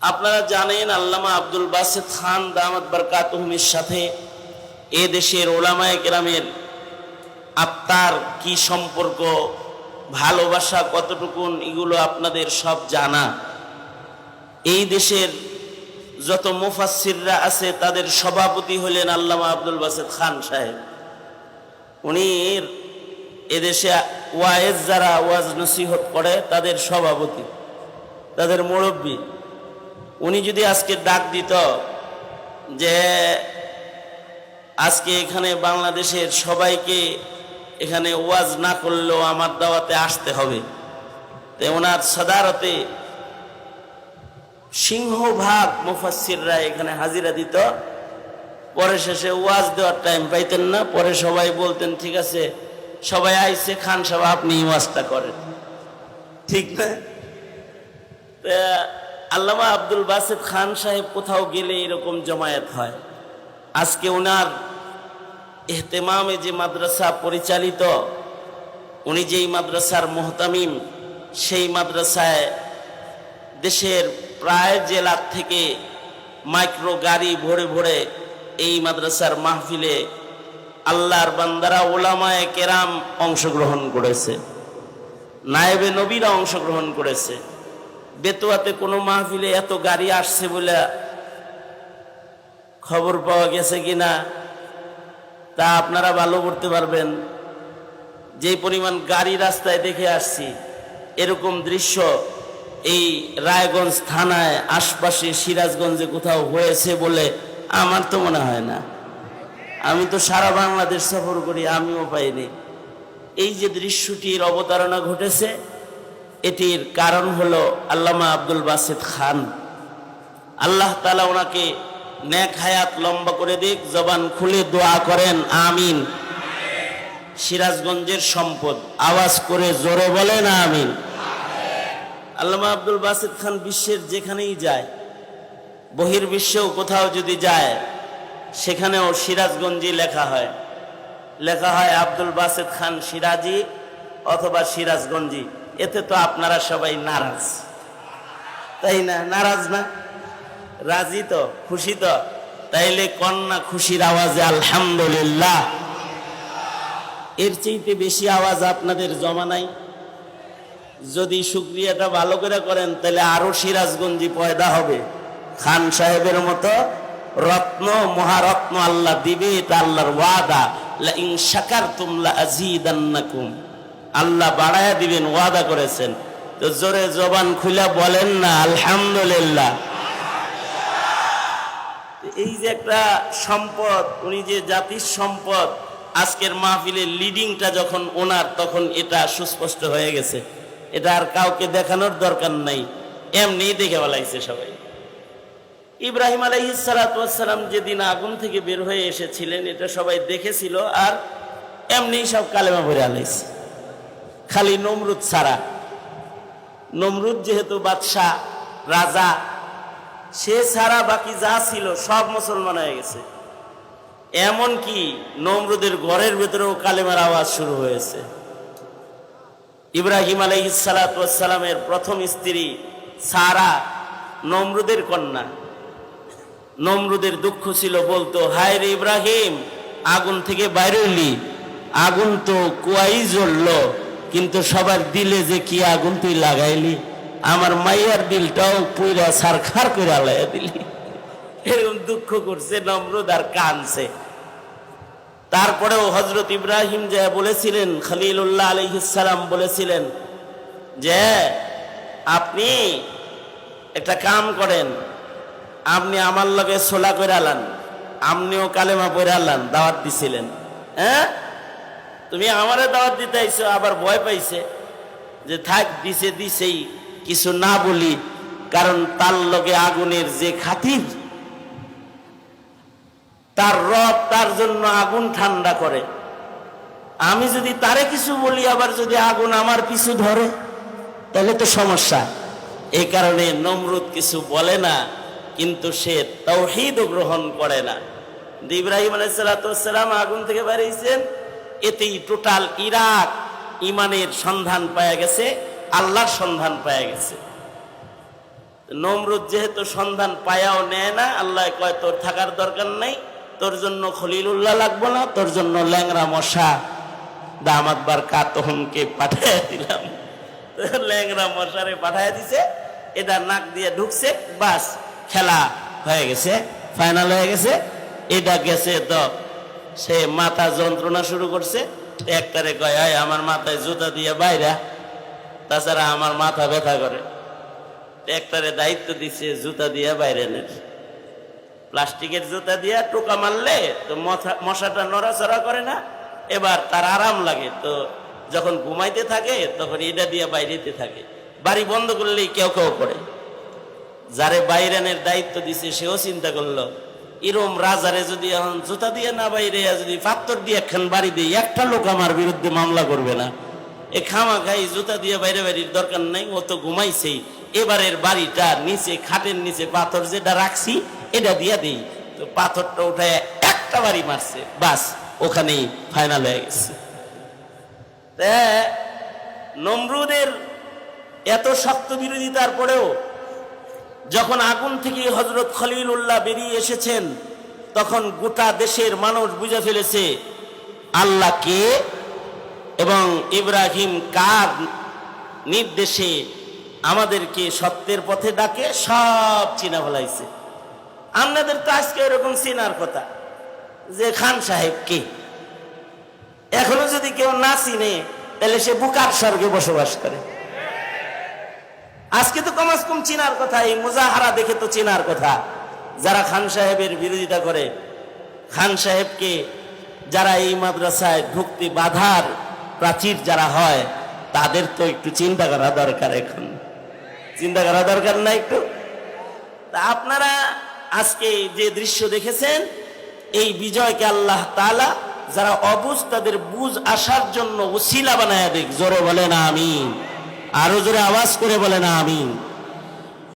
আপনারা জানেন আল্লামা আব্দুল বাসেদ খান দামাত বরকাতহুমের সাথে এ দেশের ওলামায় কেরামের আত্মার কি সম্পর্ক, ভালোবাসা কতটুকুন, এগুলো আপনাদের সব জানা। এই দেশের যত মুফাসিররা আছে, তাদের সভাপতি হলেন আল্লামা আব্দুল বাসেদ খান সাহেব। উনি এদেশে ওয়ায়েজ যারা ওয়াজ নসিহত করে, তাদের সভাপতি, তাদের মুরব্বী। উনি যদি আজকে ডাক দিত যে আজকে এখানে বাংলাদেশের সবাইকে এখানে ওয়াজ না করলেও আমার দাওয়াতে আসতে হবে। তো ওনার সদারতে সিংহভাগ মুফাসিররা এখানে হাজিরা দিত। পরে শেষে ওয়াজ দেওয়ার টাইম পাইতেন না। পরে সবাই বলতেন ঠিক আছে সবাই আইসে খান সাহেব আপনি ওয়াজটা করেন। ঠিক না? তা আল্লামা আব্দুল বাসেদ খান সাহেব কোথাও গেলে এরকম জমায়েত হয়। আজকে ওনার এহতেমামে যে মাদ্রাসা পরিচালিত, উনি যেই মাদ্রাসার মোহতামিম, সেই মাদ্রাসায় দেশের প্রায় জেলার থেকে মাইক্রো গাড়ি ভরে ভরে এই মাদ্রাসার মাহফিলে আল্লাহর বান্দারা ওলামায় কেরাম অংশগ্রহণ করেছে। নায়েবে নবীরা অংশগ্রহণ করেছে। বেতুয়াতে কোনো মাহফিলে এত গাড়ি আসছে বলে খবর পাওয়া গেছে কিনা তা আপনারা ভালো করতে পারবেন। যে পরিমাণ গাড়ি রাস্তায় দেখে আসছি, এরকম দৃশ্য এই রায়গঞ্জ থানায় আশপাশে সিরাজগঞ্জে কোথাও হয়েছে বলে আমার তো মনে হয় না। আমি তো সারা বাংলাদেশ সফর করি, আমিও পাইনি। এই যে দৃশ্যটির অবতারণা ঘটেছে এটির কারণ হলো আল্লামা আব্দুল বাসিদ খান। আল্লাহ তালা ওনাকে ন্যাক হায়াত লম্বা করে দিক, জবান খুলে দোয়া করেন, আমিন। সিরাজগঞ্জের সম্পদ, আওয়াজ করে জোরে বলেন, আমিন। আল্লামা আব্দুল বাসিদ খান বিশ্বের যেখানেই যায়, বহির্বিশ্বেও কোথাও যদি যায়, সেখানেও সিরাজগঞ্জই লেখা হয়। লেখা হয় আব্দুল বাসিদ খান সিরাজি অথবা সিরাজগঞ্জি। এতে তো আপনারা সবাই নারাজ। তাই না? নারাজ না? রাজি তো? খুশি তো? তাইলে কন্যা খুশির আওয়াজে আলহামদুলিল্লাহ। এর চাইতে বেশি আওয়াজ আপনাদের জমা নাই। যদি শুক্রিয়াটা ভালো করে করেন তাহলে আরও সিরাজগঞ্জি পয়দা হবে। খান সাহেবের মতো রত্ন, মহারত্ন আল্লাহ দিবে, এটা আল্লাহর ওয়াদা। লা ইন শাকারতুম লা আযীদান্নাকুম আল্লাহ বাড়ায়া দিবেন, ওয়াদা করেছেন। তো জোরে জবান খুলে বলেন না, আলহামদুলিল্লাহ। এই যে একটা সম্পদ, উনি যে জাতির সম্পদ, আজকের মাহফিলের লিডিংটা যখন ওনার, তখন এটা সুস্পষ্ট হয়ে গেছে। এটা আর কাউকে দেখানোর দরকার নাই। এমনি দেখে বলাইছে সবাই। ইব্রাহিম আলাইসালাম যেদিন আগুন থেকে বের হয়ে এসেছিলেন, এটা সবাই দেখেছিল, আর এমনি সব কালেমা ভরে আলাইছে। খালি নমরুদ ছাড়া। নমরুদ যেহেতু বাদশাহ, রাজা, সে ছাড়া বাকি যা ছিল সব মুসলমান হয়ে গেছে। এমন কি নমরুদের ঘরের ভেতরেও কালেমার আওয়াজ শুরু হয়েছে। ইব্রাহিম আলাইসালামের প্রথম স্ত্রী সারা নমরুদের কন্যা। নমরুদের দুঃখ ছিল বলতো, হায় রে ইব্রাহিম, আগুন থেকে বাইরে আগুন তো কুয়াই জ্বললো। কিন্তু সবার দিলে যে কি আগুন তুই লাগাইলি? আমার মাইয়ার দিলটাও পুরা সারখার করে আলাইয়া দিলি। এরকম দুঃখ করছে নমরুদ আর কানছে তারপরেও হজরত ইব্রাহিম যে বলেছিলেন, খালিলুল্লাহ আলহিসাম বলেছিলেন যে, আপনি একটা কাম করেন, আপনি আমার লগে সোলা করে আলান, আপনিও কালেমা পরে আলান, দাওয়াত দিছিলেন। হ্যাঁ? তুমি আমারে দাওয়াত দিতে আইছো, আবার ভয় পাইছে যে থাক, দিছে, দিছেই। কিছু না বলি, কারণ তার লগে আগুনের যে খাতির, তার রব তার জন্য আগুন ঠান্ডা করে। আমি যদি তারে কিছু বলি, আবার যদি আগুন আমার পিছু ধরে, তাহলে তো সমস্যা। এই কারণে নমরুদ কিছু বলে না, কিন্তু সে তৌহিদ গ্রহণ করে না। ইব্রাহিম আলাইসালাম আগুন থেকে বেরিয়েছেন এতেই টোটাল ইরাক ইমানের সন্ধান পাওয়া গেছে, আল্লাহর সন্ধান পাওয়া গেছে। নমরুদ যেহেতু সন্ধান পায়াও নেয় না, আল্লাহ কয়, তোর থাকার দরকার নাই, তোর জন্য খলিলুল্লাহ লাগবো না, তোর জন্য ল্যাংরা মশা দামাতবার কাতহনকে পাঠাইয়া দিলাম। ল্যাংরা মশারে পাঠাইয়া দিছে, এটা নাক দিয়ে ঢুকছে, বাস, খেলা হয়ে গেছে ফাইনাল হয়ে গেছে, এটা গেছে তো সে মাথা যন্ত্রণা শুরু করছে। একটারে কয় "এই, আমার মাথায় জুতা দিয়ে বাইরা। তাছাড়া আমার মাথা ব্যথা করে। একটারে দায়িত্ব দিচ্ছে জুতা দিয়ে বাইরে নের প্লাস্টিকের জুতা দিয়ে টোকা মারলে তো মশা- মশাটা নড়াচড়া করে না। এবার তার আরাম লাগে তো যখন ঘুমাইতে থাকে তখন এটা দিয়ে বাইরেতে থাকে। বাড়ি বন্ধ করলেই কেউ কেউ করে। যারে বাইরানের দায়িত্ব দিছে সেও চিন্তা করল ইরম রাজারে যদি এখন জুতা দিয়ে না বাইরে যদি পাত্তর দিয়ে একখান বাড়ি দিয়ে একটা লোক আমার বিরুদ্ধে মামলা করবে না। এ খামা খাই জুতা দিয়ে বাইরে বাড়ির দরকার নাই, ও তো ঘুমাইছেই। এবারের বাড়িটা নিচে, খাটের নিচে পাথর যেটা রাখছি, এটা দিয়ে দিই। তো পাথরটা উঠায় একটা বাড়ি মারছে, বাস, ওখানেই ফাইনাল হয়ে গেছে। নমরুদের এত শক্ত বিরোধিতার পরেও যখন আগুন থেকে হজরত খলিল উল্লাহ বেরিয়ে এসেছেন, তখন গোটা দেশের মানুষ বুঝে ফেলেছে, আল্লাহ কে এবং ইব্রাহিম কার নির্দেশে আমাদেরকে সত্যের পথে ডাকে, সব চিনা ফেলাইছে। আপনাদের তো আজকে এরকম চিনার কথা, যে খান সাহেব কে? এখনও যদি কেউ না চিনে, তাহলে সে বুকার স্বর্গে বসবাস করে। আজকে তো কমাস কম চিনার কথা, এই মুজাহারা দেখে তো চিনার কথা। যারা খান সাহেবের বিরোধিতা করে, খান সাহেবকে যারা এই মাদ্রাসায় ঢুকতে বাধার প্রাচীর যারা হয়, তাদের তো একটু চিন্তা করা দরকার এখন। চিন্তা করা দরকার না একটু? তা আপনারা আজকে যে দৃশ্য দেখেছেন, এই বিজয়কে আল্লাহ তাআলা যারা অবুজ তাদের বুঝ আসার জন্য উসিলা বানায় দেখ জোরে বলে না আমিন। আরও জোরে আওয়াজ করে বলে না আমিন।